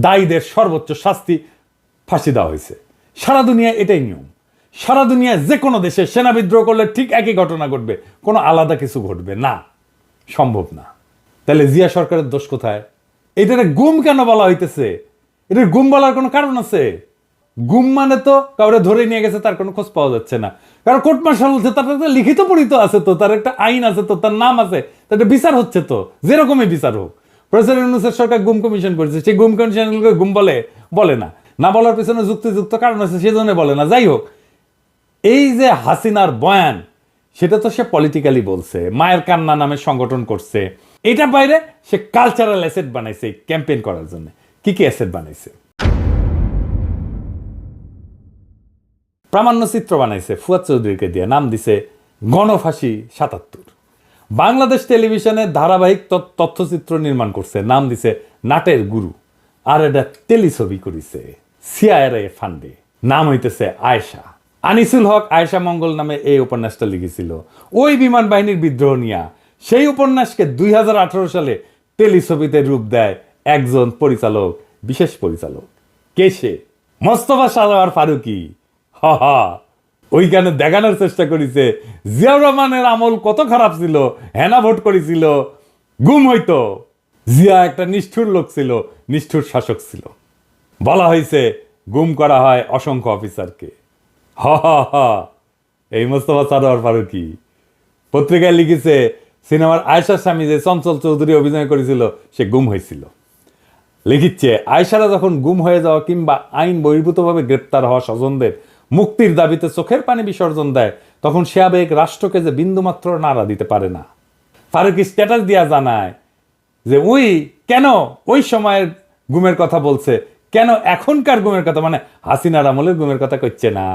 দায়ীদের সর্বোচ্চ শাস্তি ফাঁসি দেওয়া হয়েছে। সারা দুনিয়া এটাই নিয়ম। সারা দুনিয়ায় যে কোনো দেশে সেনা বিদ্রোহ করলে ঠিক একই ঘটনা ঘটবে, কোনো আলাদা কিছু ঘটবে না। সম্ভব না। তাহলে জিয়া সরকারের দোষ কোথায়? এটারে গুম কেন বলা হইতেছে? এটার গুম বলার কোনো কারণ আছে? গুম মানে তো কাউরে ধরে নিয়ে গেছে, তার কোনো খোঁজ পাওয়া যাচ্ছে না। কারণ কোর্ট মার্শাল হচ্ছে, তার একটা লিখিত পরিত আছে তো, তার একটা আইন আছে তো, তার নাম আছে, তার একটা বিচার হচ্ছে তো, যেরকমই বিচার হোক। প্রেসিডেন্ট ইউনুসের সরকার গুম কমিশন করেছে। সেই গুম কমিশনগুলোকে গুম বলে বলে না। না বলার পিছনে যুক্তিযুক্ত কারণ আছে, সেজন্য বলে না। যাই হোক, এই যে হাসিনার বয়ান, সেটা তো সে পলিটিক্যালি বলছে। মায়ের কান্না নামে সংগঠন করছে। এটা বাইরে সে কালচারাল অ্যাসেট বানাইছে ক্যাম্পেইন করার জন্য। কি কি অ্যাসেট বানাইছে? প্রামাণ্য চিত্র বানাইছে, ফুয়াদ চৌধুরীকে দিয়ে। নাম দিছে গণফাঁসি সাতাত্তর। বাংলাদেশ টেলিভিশনে ধারাবাহিক তথ্যচিত্র নির্মাণ করছে। নাম দিছে নাটের গুরু। আর এটা টেলিছবি করিছে সিআইআরএ ফান্ডে। নাম হইতেছে আয়েশা। আনিসুল হক আয়েশা মঙ্গল নামে এই উপন্যাসটা লিখেছিল। ওই বিমান বাহিনীর বিদ্রোহ নিয়া সেই উপন্যাসকে দুই হাজার আঠারো সালে টেলিছবিতে রূপ দেয় একজন পরিচালক, বিশেষ পরিচালক। কে সে? মোস্তফা সালোয়ার ফারুকি। হ, হা। ওইখানে দেখানোর চেষ্টা করেছে জিয়াউর রহমানের আমল কত খারাপ ছিল, হেনা ভোট করেছিল, গুম হইতো। জিয়া একটা নিষ্ঠুর লোক ছিল, নিষ্ঠুর শাসক ছিল। বলা হয়েছে, গুম করা হয় অসংখ্য অফিসারকে। হ এই মোস্তফা সারোয়ার ফারুকি। পত্রিকায় লিখেছে, সিনেমার আয়সার স্বামী যে চঞ্চল চৌধুরী অভিনয় করেছিল, সে গুম হয়েছিল। লিখিচ্ছে আয়সারা যখন গুম হয়ে যাওয়া কিংবা আইন বহির্ভূতভাবে গ্রেপ্তার হওয়া স্বজনদের মুক্তির দাবিতে চোখের পানি বিসর্জন দেয়, তখন সে আবেগ রাষ্ট্রকে যে বিন্দুমাত্র নাড়া দিতে পারে না। ফারুকি স্ট্যাটাস দিয়া জানায় যে ওই কেন ওই সময়ের গুমের কথা বলছে? কেন এখনকার গুমের কথা? মানে হাসিনার আমলের গুমের কথা করছে না।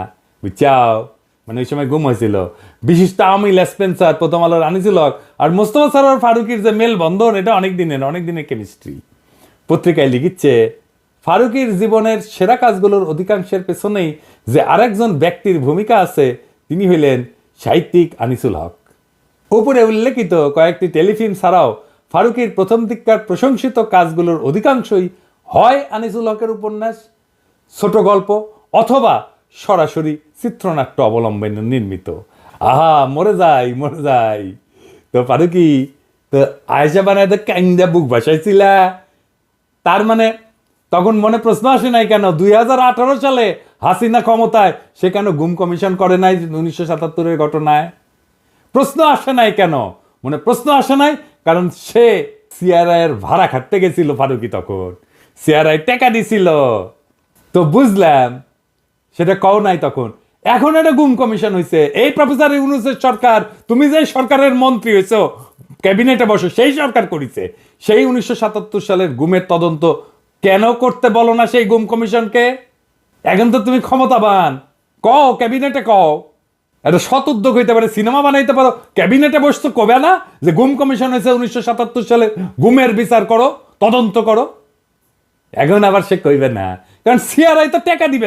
বুঝছাও মানে ওই সময় গুম হয়েছিল। বিশিষ্ট আওয়ামী লেসপেন্সার প্রথম আলোর আনিসুল হক আর মোস্তফা সরোয়ার ফারুকির যে মেল বন্ধন এটা অনেক দিনের অনেক দিনের কেমিস্ট্রি পত্রিকায় লিখিচ্ছে ফারুকির জীবনের সেরা কাজগুলোর অধিকাংশের পেছনেই যে আরেকজন ব্যক্তির ভূমিকা আছে, তিনি হইলেন সাহিত্যিক আনিসুল হক। উপরে উল্লেখিত কয়েকটি টেলিফিল্ম ছাড়াও ফারুকির প্রথম দিককার প্রশংসিত কাজগুলোর অধিকাংশই হয় আনিসুল হকের উপন্যাস, ছোট গল্প অথবা সরাসরি চিত্রনাট্য অবলম্বনে নির্মিত। আহা, মরে যাই মরে যাই। তো ফারুকি, তো আয়সা বানায় তো ক্যাংদা বুক বাসাইছিলা তার মানে তখন মনে প্রশ্ন আসে নাই কেন? দুই সালে হাসিনা ক্ষমতায়, সে কেন গুম কমিশন করে নাই উনিশশো সাতাত্তরের ঘটনায়? প্রশ্ন আসে নাই কেন? মনে প্রশ্ন আসে নাই, কারণ সে সিআরআই এর ভাড়া খাটতে গেছিল ফারুকি তখন। সিআরআই টাকা দিছিল। তো বুঝলাম, সেটা কও নাই তখন। এখন এটা গুম কমিশন হয়েছে এই প্রফেসর ইউনুসের সরকার, তুমি যে সরকারের মন্ত্রী হয়েছো ক্যাবিনেটে বসো, সেই সরকার করেছে। সেই উনিশশো সাতাত্তর সালের গুমের তদন্ত কেন করতে বলো না সেই গুম কমিশনকে? এখন তো তুমি ক্ষমতাবান। কও, ক্যাবিনেটে কও। একটা সৎ উদ্যোগ হইতে পারে, সিনেমা বানাইতে পারো। ক্যাবিনেটে বসতো কবে না? যে গুম কমিশন হয়েছে উনিশশো সাতাত্তর সালে, গুমের বিচার করো, তদন্ত করো। এখন আবার সে কইবে না। কারণ সিআরআই তো টাকা দিবে।